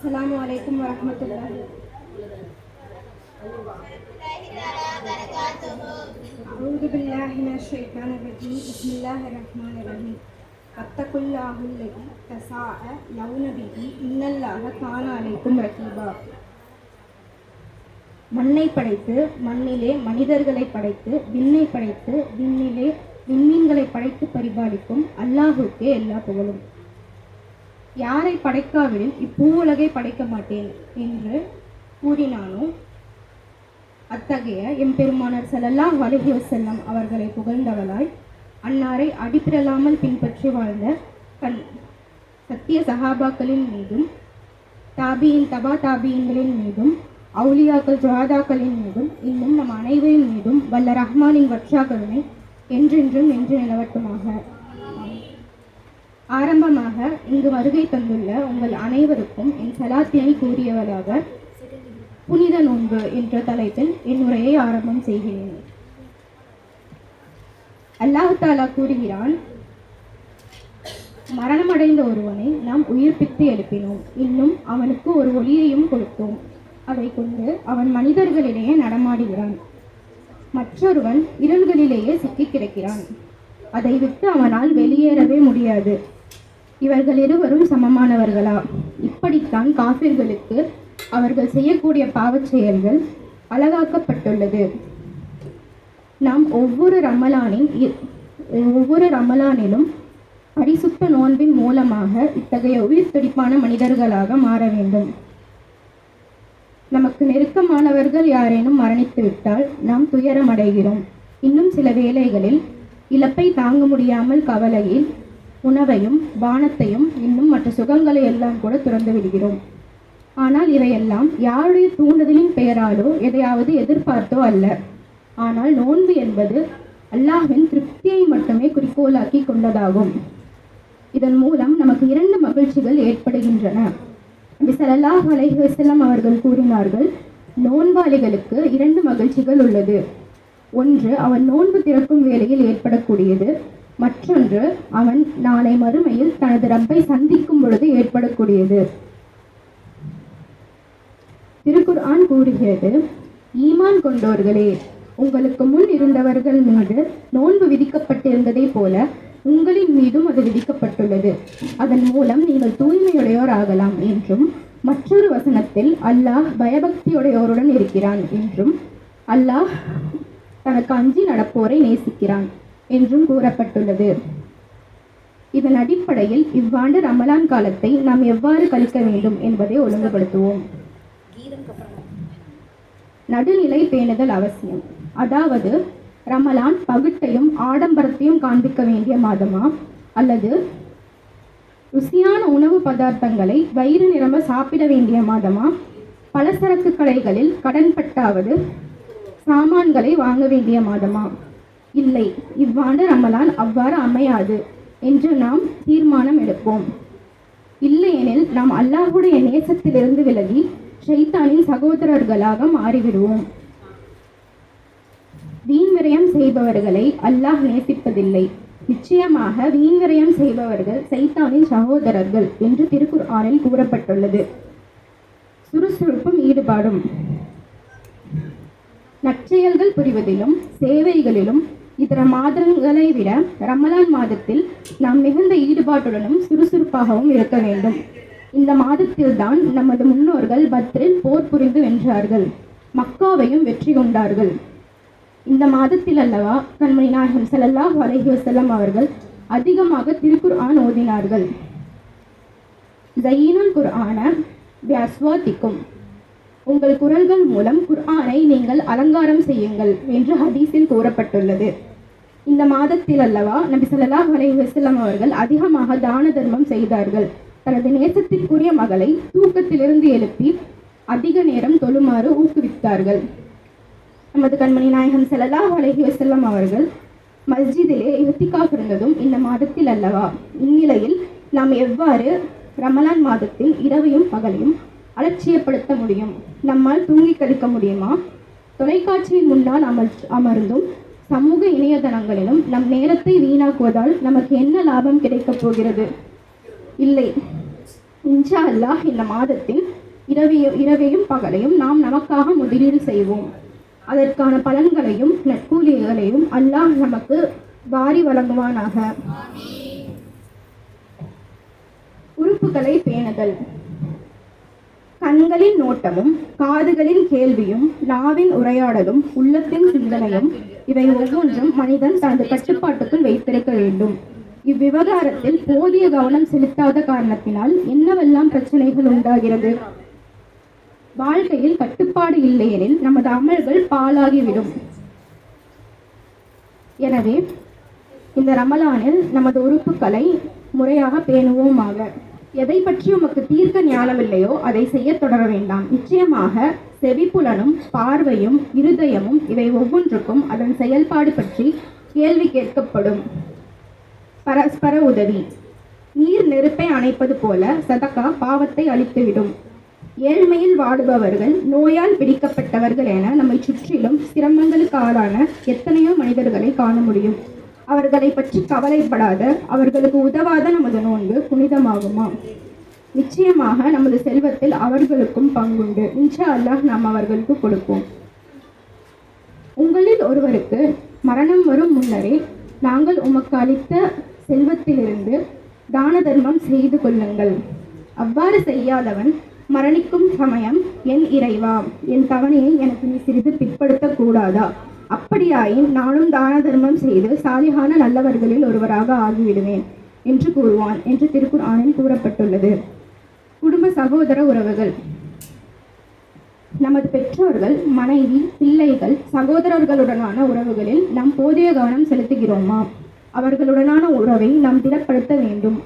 السلام عليكم ورحمة الله أعوذ بالله من الشيطان الرجيم بسم الله الرحمن الرحيم فاتقوا الله الذي تساءلون به إن الله كان عليكم رقيبا மண்ணை படைத்து மண்ணிலே மனிதர்களை படைத்து விண்ணை படைத்து விண்ணிலே விண்மீன்களை படைத்து பரிபாலிக்கும் அல்லாஹுக்கே எல்லா புகழும் யாரை படைக்காவிடில் இப்பூவுலகை படைக்க மாட்டேன் என்று கூறினானோ அத்தகைய எம்பெருமானர் ஸல்லல்லாஹு வலிஹி செல்லம் அவர்களை புகழ்ந்தவளாய் அன்னாரை அடிப்பிடலாமல் பின்பற்றி வாழ்ந்த கண் சத்திய சஹாபாக்களின் மீதும் தாபியின் தபா தாபியங்களின் மீதும் அவுலியாக்கள் ஜுஹாதாக்களின் மீதும் இன்னும் நம் அனைவரின் மீதும் வல்ல ரஹ்மானின் வற்றாக்கருணை என்றென்றும் என்று நிலவட்டுமாக. ஆரம்பமாக இங்கு வருகை தந்துள்ள உங்கள் அனைவருக்கும் என் சலாத்தியை கூறியவராக புனித நோன்பு என்ற தலைப்பில் என் உரையை ஆரம்பம் செய்கிறேன். அல்லாஹ் தாலா கூறுகிறான் மரணமடைந்த ஒருவனை நாம் உயிர்ப்பித்து எழுப்பினோம். இன்னும் அவனுக்கு ஒரு ஒளியையும் கொடுத்தோம். அதை கொண்டு அவன் மனிதர்களிடையே நடமாடுகிறான். மற்றொருவன் இருள்களிலேயே சிக்கிக் கிடக்கிறான். அதை விட்டு அவனால் வெளியேறவே முடியாது. இவர்கள் இருவரும் சமமானவர்களா? இப்படித்தான் காபிர்களுக்கு அவர்கள் செய்யக்கூடிய பாவச் செயல்கள் அழகாக்கப்பட்டுள்ளது. நாம் ஒவ்வொரு ரமலானின் இ- ஒவ்வொரு ரமலானிலும் பரிசுத்த நோன்பின் மூலமாக இத்தகைய உயிர் துடிப்பான மனிதர்களாக மாற வேண்டும். நமக்கு நெருக்கமானவர்கள் யாரேனும் மரணித்துவிட்டால் நாம் துயரமடைகிறோம். இன்னும் சில வேளைகளில் இழப்பை தாங்க முடியாமல் கவலையில் உணவையும் பானத்தையும் இன்னும் மற்ற சுகங்களை எல்லாம் கூட துறந்து விடுகிறோம். ஆனால் இவையெல்லாம் யாருடைய தூண்டுதலின் பெயராலோ எதையாவது எதிர்பார்த்தோ அல்ல. ஆனால் நோன்பு என்பது அல்லாஹின் திருப்தியை மட்டுமே குறிக்கோளாக்கி கொண்டதாகும். இதன் மூலம் நமக்கு இரண்டு மகிழ்ச்சிகள் ஏற்படுகின்றன. விசலல்லாஹ் ஸல்லல்லாஹு அவர்கள் கூறினார்கள் நோன்பாளிகளுக்கு இரண்டு மகிழ்ச்சிகள் உள்ளது. ஒன்று அவன் நோன்பு திறக்கும் வேளையில் ஏற்படக்கூடியது மற்றொன்று அவன் நாளை மறுமையில் தனது ரப்பை சந்திக்கும் பொழுது ஏற்படக்கூடியது. திருக்குர்ஆன் கூறுகிறது ஈமான் கொண்டோர்களே உங்களுக்கு முன் இருந்தவர்கள் மீது நோன்பு விதிக்கப்பட்டிருந்ததை போல உங்களின் மீதும் அது விதிக்கப்பட்டுள்ளது. அதன் மூலம் நீங்கள் தூய்மையுடையோர் ஆகலாம் என்றும் மற்றொரு வசனத்தில் அல்லாஹ் பயபக்தியுடையோருடன் இருக்கிறான் என்றும் அல்லாஹ் தனக்கு அஞ்சி நடப்போரை நேசிக்கிறான் என்றும் கூறப்பட்டுள்ளது. இதன் அடிப்படையில் இவ்வாண்டு ரமலான் காலத்தை நாம் எவ்வாறு கழிக்க வேண்டும் என்பதை ஒழுங்குபடுத்துவோம். நடுநிலை பேணுதல் அவசியம். அதாவது ரமலான் பகுட்டையும் ஆடம்பரத்தையும் காண்பிக்க வேண்டிய மாதமா? அல்லது ருசியான உணவு பதார்த்தங்களை வயிறு நிரம்ப சாப்பிட வேண்டிய மாதமா? பலசரக்கு கடைகளில் கடன்பட்டாவது சாமான்களை வாங்க வேண்டிய மாதமா? இல்லை இவ்வாண்டு ரமலான் அவ்வாறு அமையாது என்று நாம் தீர்மானம் எடுப்போம் இல்லையெனில் நாம் அல்லாஹுடைய நேசத்திலிருந்து விலகி ஷைத்தானின் சகோதரர்களாக மாறிவிடுவோம். வீண்விரயம் செய்பவர்களை அல்லாஹ் நேசிப்பதில்லை. நிச்சயமாக வீண்விரயம் செய்பவர்கள் சைத்தானின் சகோதரர்கள் என்று திருக்குர்ஆனில் கூறப்பட்டுள்ளது. சுறுசுறுப்பும் ஈடுபாடும். நற்செயல்கள் புரிவதிலும் சேவைகளிலும் இதர மாதங்களை விட ரமலான் மாதத்தில் நாம் மிகுந்த ஈடுபாட்டுடனும் சுறுசுறுப்பாகவும் இருக்க வேண்டும். இந்த மாதத்தில்தான் நமது முன்னோர்கள் பத்ரில் போர் புரிந்து வென்றார்கள். மக்காவையும் வெற்றி கொண்டார்கள். இந்த மாதத்தில் அல்லவா கண்மணி நாயகம் செல்லல்லாஹ் அலைஹி வஸல்லம் அவர்கள் அதிகமாக திருக்குர்ஆன் ஓதினார்கள். ஜயீனுல் குர்ஆன பிஅஸ்வாதிக்கும் உங்கள் குரல்கள் மூலம் குர்ஆனை நீங்கள் அலங்காரம் செய்யுங்கள் என்று ஹதீஸில் கூறப்பட்டுள்ளது. இந்த மாதத்தில் அல்லவா நபி ஸல்லல்லாஹு அலை வஸல்லம் அவர்கள் அதிகமாக தான தர்மம் செய்தார்கள். தனது நேசத்திற்குரிய மகளை தூக்கத்திலிருந்து எழுப்பி அதிக நேரம் தொழுமாறு ஊக்குவித்தார்கள். நமது கண்மணி நாயகம் ஸல்லல்லாஹு அலஹி வசல்லம் அவர்கள் மஸ்ஜிதிலே இஹ்திகாஃப் இருந்ததும் இந்த மாதத்தில் அல்லவா இந்நிலையில் நாம் எவ்வாறு ரமலான் மாதத்தில் இரவையும் பகலையும் அலட்சியப்படுத்த முடியும்? நம்மால் தூங்கி கழிக்க முடியுமா? தொலைக்காட்சியின் முன்னால் அமர் அமர்ந்தும் சமூக இணையதளங்களிலும் நம் நேரத்தை வீணாக்குவதால் நமக்கு என்ன லாபம் கிடைக்கப் போகிறது? இல்லை. இன்ஷா அல்லாஹ் இந்த மாதத்தின் இரவையும் இரவையும் பகலையும் நாம் நமக்காக முதலீடு செய்வோம். அதற்கான பலன்களையும் நற்கூலிகளையும் அல்லாஹ் நமக்கு வாரி வழங்குவானாக. உறுப்புகளை பேணுதல். கண்களின் நோட்டமும் காதுகளின் கேள்வியும் நாவின் உரையாடலும் உள்ளத்தின் சிந்தனையும் இவை ஒவ்வொன்றும் மனிதன் தனது கட்டுப்பாட்டுக்குள் வைத்திருக்க வேண்டும். இவ்விவகாரத்தில் போதிய கவனம் செலுத்தாத காரணத்தினால் என்னவெல்லாம் பிரச்சனைகள் உண்டாகிறது? வாழ்க்கையில் கட்டுப்பாடு இல்லையெனில் நமது அமல்கள் பாழாகிவிடும். எனவே இந்த ரமலானில் நமது உறுப்புகளை முறையாக பேணுவோமாக. எதை பற்றி உமக்கு தீர்க்க ஞானமில்லையோ அதை செய்ய தொடர வேண்டாம். நிச்சயமாக செவிப்புலனும் பார்வையும் இருதயமும் இவை ஒவ்வொன்றுக்கும் அதன் செயல்பாடு பற்றி கேள்வி கேட்கப்படும். பரஸ்பர உதவி. நீர் நெருப்பை அணைப்பது போல சதக்கா பாவத்தை அழித்துவிடும். ஏழ்மையில் வாடுபவர்கள் நோயால் பிடிக்கப்பட்டவர்கள் என நம்மை சுற்றிலும் சிரமங்களுக்கு ஆளான எத்தனையோ மனிதர்களை காண முடியும். அவர்களை பற்றி கவலைப்படாத அவர்களுக்கு உதவாத நமது நோன்பு புனிதமாகுமா? நிச்சயமாக நமது செல்வத்தில் அவர்களுக்கும் பங்குண்டு. இன்ஷா அல்லாஹ் நாம் அவர்களுக்கு கொடுப்போம். உங்களில் ஒருவருக்கு மரணம் வரும் முன்னரே நாங்கள் உமக்கு அளித்த செல்வத்திலிருந்து தான தர்மம் செய்து கொள்ளுங்கள். அவ்வாறு செய்யாதவன் மரணிக்கும் சமயம் என் இறைவா. என் தவணையை எனக்கு நீ சிறிது பிற்படுத்தக்கூடாதா? அப்படியாயின் நானும் தான தர்மம் செய்து சாலிகான நல்லவர்களில் ஒருவராக ஆகிவிடுவேன் என்று கூறுவான் என்று திருக்குர்ஆனில் கூறப்பட்டுள்ளது. குடும்ப சகோதர உறவுகள். நமது பெற்றோர்கள் மனைவி பிள்ளைகள் சகோதரர்களுடனான உறவுகளில் நாம் போதிய கவனம் செலுத்துகிறோமா? அவர்களுடனான உறவை நாம் திடப்படுத்த வேண்டும்.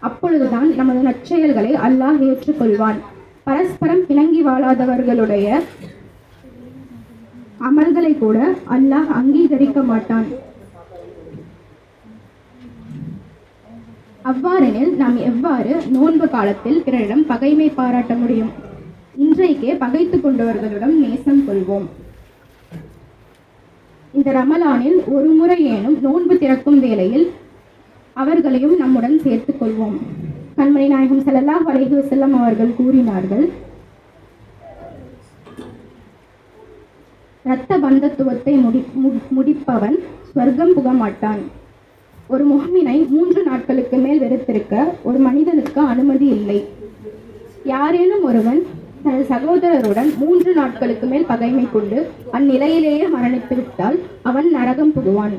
அப்பொழுதுதான் நமது நற்செயல்களை அல்லாஹ் ஏற்றுக்கொள்வான். பரஸ்பரம் பிணங்கி வாழாதவர்களுடைய அமல்களை கூட அல்லாஹ் அங்கீகரிக்க மாட்டான் அவ்வாறெனில் நாம் எவ்வாறு நோன்பு காலத்தில் பிறரிடம் பகைமை பாராட்ட முடியும்? இன்றைக்கே பகைத்து கொண்டவர்களிடம் நேசம் கொள்வோம். இந்த ரமலானில் ஒரு முறையேனும் நோன்பு திறக்கும் வேளையில் அவர்களையும் நம்முடன் சேர்த்துக் கொள்வோம். கண்மணி நாயகம் ஸல்லல்லாஹு வலைகு செல்லம் அவர்கள் கூறினார்கள் இரத்த பந்தத்துவத்தை முடி மு- முடிப்பவன் ஸ்வர்க்கம் புகமாட்டான் ஒரு முகமினை மூன்று நாட்களுக்கு மேல் வெறுத்திருக்க ஒரு மனிதனுக்கு அனுமதி இல்லை. யாரேனும் ஒருவன் தனது சகோதரருடன் மூன்று நாட்களுக்கு மேல் பகைமை கொண்டு அந்நிலையிலேயே மரணித்து விட்டால் அவன் நரகம் புகுவான்.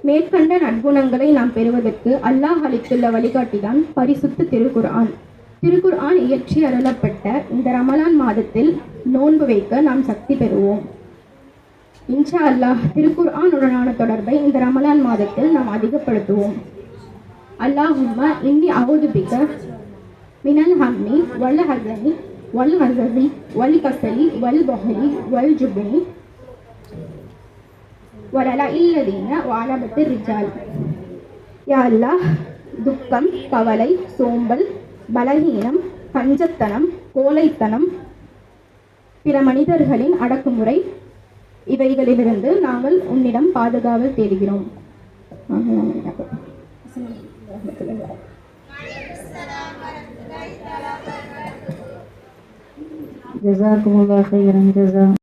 மேற்கண்ட நற்குணங்களை நாம் பெறுவதற்கு அல்லாஹ் அளித்துள்ள வழிகாட்டிதான் பரிசுத்த திருக்குர்ஆன். திருக்குர்ஆன் இயற்றி அருளப்பட்ட இந்த ரமலான் மாதத்தில் நோன்பு வைக்க நாம் சக்தி பெறுவோம். இன்ஷா அல்லாஹ் திருக்குர்ஆனுடனான தொடர்பை இந்த ரமலான் மாதத்தில் நாம் அதிகப்படுத்துவோம். அல்லாஹும்ம இன்னி அவுது மினல் ஹம்மி வல்ல ஹசனி வல் ஹசதி வல் கசலி வல் பஹலி வல் ஜுபினி வரலா இல்லதீன வானபத்து ரிஜால். யா அல்லாஹ் துக்கம் கவலை சோம்பல் பலகீனம் கஞ்சத்தனம் கோழைத்தனம் பிற மனிதர்களின் அடக்குமுறை இவைகளிலிருந்து நாங்கள் உன்னிடம் பாதுகாவல் தேடுகிறோம் جزاكم الله خيرا جزاء